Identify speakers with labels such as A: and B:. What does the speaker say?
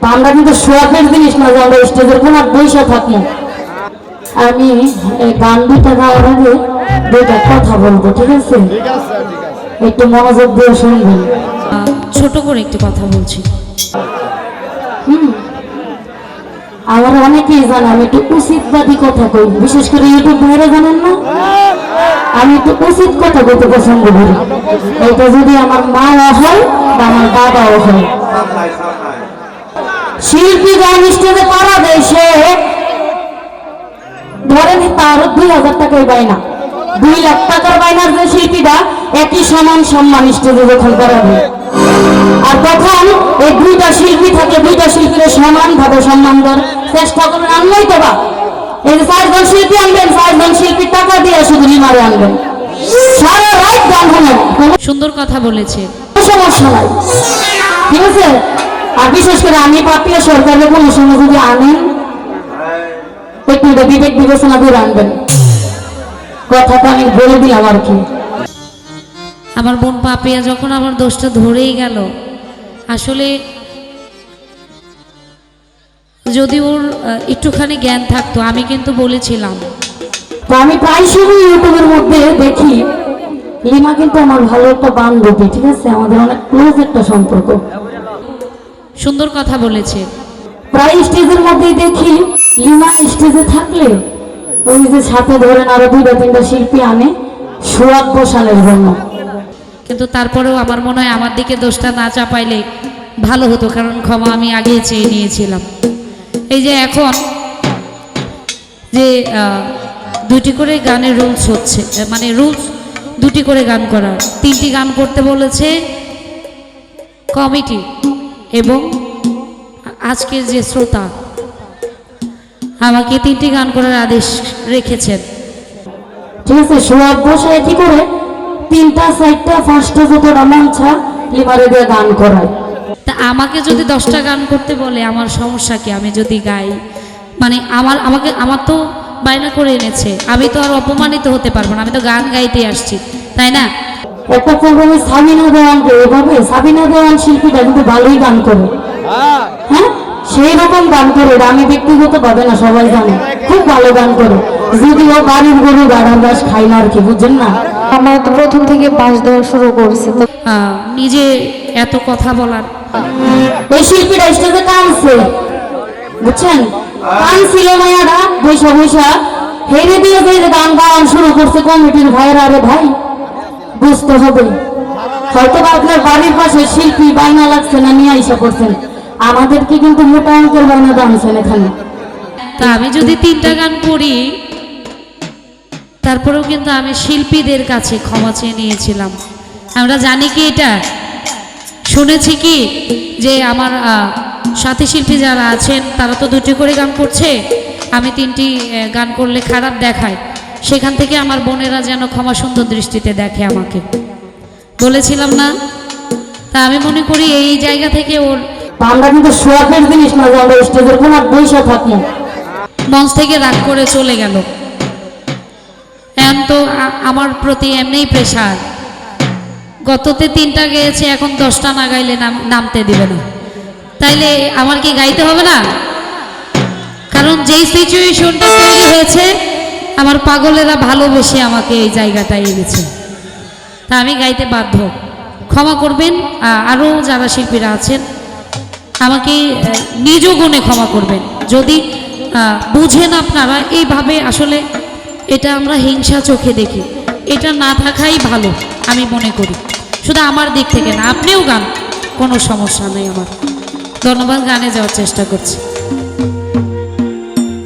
A: তা আমরা কিন্তু শোয়াকের জিনিস না যে আমরা স্টেজের কোন বৈশা থাকব। আমি এই গান দুটা গাওয়ার আগে দুইটা কথা বলব ঠিক আছে? একটু মনোযোগ দিয়ে শুনবেন।
B: ছোট করে একটু কথা বলছি।
A: হুম। আমার অনেকেই জানে আমি একটু উচিতবাদী কথা কই বিশেষ করে ইউটিউব ভাইরা জানেন না? আমি একটু উচিত কথা বলতে পছন্দ করি। এটা যদি আমার মাও হয় বা আমার বাবাও হয়। শিল্পী গান স্টেজে পারা দেয় সে। ধরেন তার দুই হাজার টাকাই বাইনা দুই লাখ টাকার বাইনার যে শিল্পীটা একই সমান সম্মান স্টেজে যখন করাবে আর তখন এই দুইটা শিল্পী থাকে দুইটা শিল্পীর সমান ভাবে সম্মান দেওয়ার চেষ্টা করবেন আনলেই তো বা। এই যে চারজন শিল্পী আনবেন চারজন শিল্পী টাকা দিয়ে শুধু রিমারে আনবেন। সারা রাত গান
B: সুন্দর কথা বলেছে।
A: সমস্যা নাই। ঠিক আছে? আর বিশেষ করে আমি পাপিয়া সরকারের কোনো সময় যদি আনেন একটু বিবেক বিবেচনা করে আনবেন। কথাটা আমি বলে দিলাম আর কি।
B: আমার বোন পাপিয়া যখন আমার দোষটা ধরেই গেল আসলে যদি ওর একটুখানি জ্ঞান থাকতো আমি কিন্তু বলেছিলাম।
A: আমি প্রায় সময় ইউটিউবের মধ্যে দেখি লিমা কিন্তু আমার ভালো একটা বান্ধবী ঠিক আছে? আমাদের অনেক ক্লোজ একটা সম্পর্ক।
B: সুন্দর কথা বলেছে।
A: প্রায় স্টেজের মধ্যেই দেখি লিমা স্টেজে থাকলে ওই যে সাথে ধরেন আরও দুইটা তিনটা শিল্পী আনে সোয়াদ বসানোর জন্য।
B: কিন্তু তারপরেও আমার মনে হয় আমার দিকে দোষটা না চাপাইলে ভালো হতো কারণ ক্ষমা আমি আগে চেয়ে নিয়েছিলাম। এই যে এখন যে আহ, দুটি করে গানের রুলস হচ্ছে মানে রুলস দুটি করে গান করার। তিনটি গান করতে বলেছে কমিটি। এবং আজকের যে শ্রোতা আমাকে তিনটি গান করার আদেশ রেখেছেন।
A: ঠিক আছে করে তিনটা চারটা পাঁচটা যতটা মঞ্চা লিমারে দিয়ে গান করায়
B: তা আমাকে যদি দশটা গান করতে বলে আমার সমস্যা কি? আমি যদি গাই মানে আমার আমাকে আমার তো বায়না করে এনেছে। আমি তো আর অপমানিত হতে পারব না আমি তো গান গাইতে আসছি তাই না?
A: একটা সাবিনা দেওয়ানকে এভাবে সাবিনা দেওয়ান শিল্পীটা কিন্তু ভালোই গান করে। হ্যাঁ। সেই রকম গান করে আমি ব্যক্তিগত ভাবে না সবাই জানে। খুব ভালো গান করে। যদিও বাড়ির গরু গাড়ার খাই না আর কি বুঝছেন না?
C: আমার তো প্রথম থেকে বাস দেওয়া শুরু করছে তো
B: নিজে এত কথা বলার।
A: এই শিল্পীরা স্টেজে কানছে বুঝছেন? কানছিল মায়ারা বৈশা বৈশা। হেরে দিয়ে যে গান গাওয়ান শুরু করছে কমিটির ভাইয়েরা আরে ভাই। বুঝতে হবে। হয়তো আপনার বাড়ির পাশে শিল্পী বায়না লাগছে না, নিয়ে আইসা করছেন আমাদেরকে কিন্তু মোটা অঙ্কের বায়না দামছেন এখানে।
B: তা আমি যদি তিনটা গান করি তারপরেও কিন্তু আমি শিল্পীদের কাছে ক্ষমা চেয়ে নিয়েছিলাম। আমরা জানি কি এটা? শুনেছি কি যে আমার সাথী শিল্পী যারা আছেন, তারা তো দুটি করে গান করছে। আমি তিনটি গান করলে খারাপ দেখায়। সেখান থেকে আমার বোনেরা যেন ক্ষমা সুন্দর দৃষ্টিতে দেখে আমাকে। বলেছিলাম না? তা আমি মনে করি এই জায়গা থেকে ওর
A: আমরা কিন্তু শোয়াকের জিনিস না আমরা স্টেজের কোন বৈশা থাকব।
B: মঞ্চ থেকে রাগ করে চলে গেল। এখন তো আমার প্রতি এমনিই প্রেশার গততে তিনটা গেয়েছে এখন দশটা না গাইলে নাম- নামতে দিবে না। তাইলে আমার কি গাইতে হবে না? কারণ যেই সিচুয়েশনটা তৈরি হয়েছে আমার পাগলেরা ভালোবেসে আমাকে এই জায়গাটায় এনেছে। তা আমি গাইতে বাধ্য। ক্ষমা করবেন আরও যারা শিল্পীরা আছেন, আমাকে নিজ গুণে ক্ষমা করবেন। যদি বুঝেন আপনারা, এইভাবে আসলে এটা আমরা হিংসা চোখে দেখি। এটা না থাকাই ভালো, আমি মনে করি। শুধু আমার দিক থেকে না, আপনিও গান, কোনো সমস্যা নেই আমার। ধন্যবাদ, গানে যাওয়ার চেষ্টা করছি।